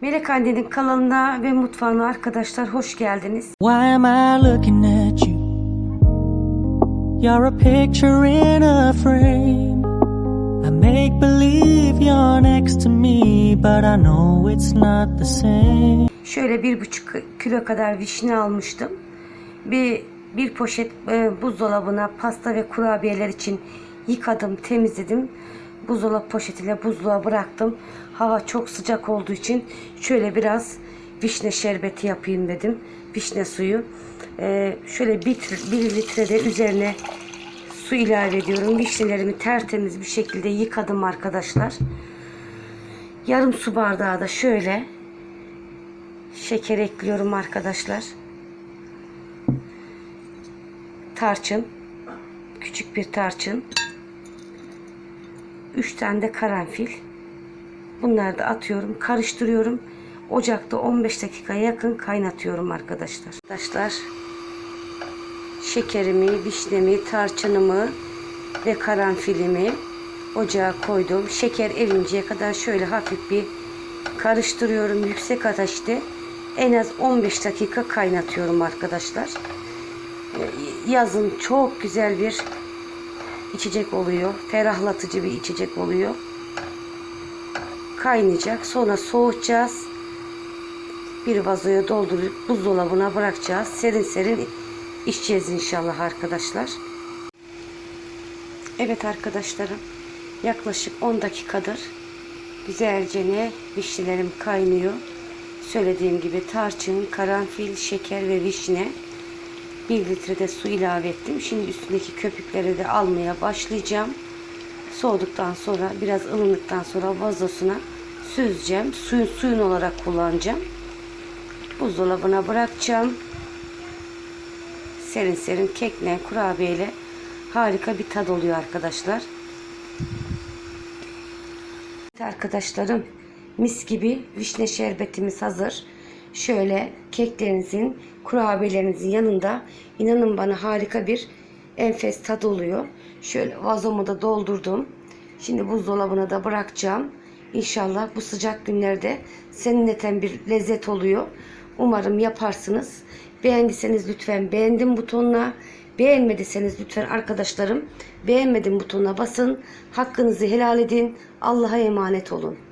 Melek Anne'nin kanalına ve mutfağına arkadaşlar hoş geldiniz. Why am I looking at you? You're a picture in a frame. I make believe you're next to me, but I know it's not the same. Şöyle bir buçuk kilo kadar vişne almıştım. Bir, bir poşet e, buzdolabına pasta ve kurabiyeler için yıkadım, temizledim. Buzdolabı poşetiyle buzluğa bıraktım. Hava çok sıcak olduğu için şöyle biraz vişne şerbeti yapayım dedim. Vişne suyu. E, şöyle bir, bir litre de üzerine su ilave ediyorum. Vişnelerimi tertemiz bir şekilde yıkadım arkadaşlar. Yarım su bardağı da şöyle şeker ekliyorum arkadaşlar. Tarçın. Küçük bir tarçın. 3 tane de karanfil. Bunları da atıyorum. Karıştırıyorum. Ocakta 15 dakika yakın kaynatıyorum arkadaşlar. Arkadaşlar şekerimi, vişnemi, tarçınımı ve karanfilimi ocağa koydum. Şeker erinceye kadar şöyle hafif bir karıştırıyorum yüksek ateşte. En az 15 dakika kaynatıyorum arkadaşlar. Ee, Yazın çok güzel bir içecek oluyor. Ferahlatıcı bir içecek oluyor. Kaynayacak. Sonra soğutacağız. Bir vazoya doldurup buzdolabına bırakacağız. Serin serin içeceğiz inşallah arkadaşlar. Evet arkadaşlarım. Yaklaşık 10 dakikadır güzelce ne vişnelerim kaynıyor. Söylediğim gibi tarçın, karanfil, şeker ve vişne. 1 litre de su ilave ettim. Şimdi üstündeki köpükleri de almaya başlayacağım. Soğuduktan sonra biraz ılındıktan sonra vazosuna süzeceğim. Suyun suyun olarak kullanacağım. Buzdolabına bırakacağım. Serin serin kekle, kurabiyeyle harika bir tad oluyor arkadaşlar. Evet arkadaşlarım mis gibi vişne şerbetimiz hazır. Şöyle keklerinizin, kurabiyelerinizin yanında inanın bana harika bir enfes tad oluyor. Şöyle vazomu da doldurdum. Şimdi buzdolabına da bırakacağım. İnşallah bu sıcak günlerde serinleten bir lezzet oluyor. Umarım yaparsınız. Beğendiyseniz lütfen beğendim butonuna. Beğenmediyseniz lütfen arkadaşlarım beğenmedim butonuna basın. Hakkınızı helal edin. Allah'a emanet olun.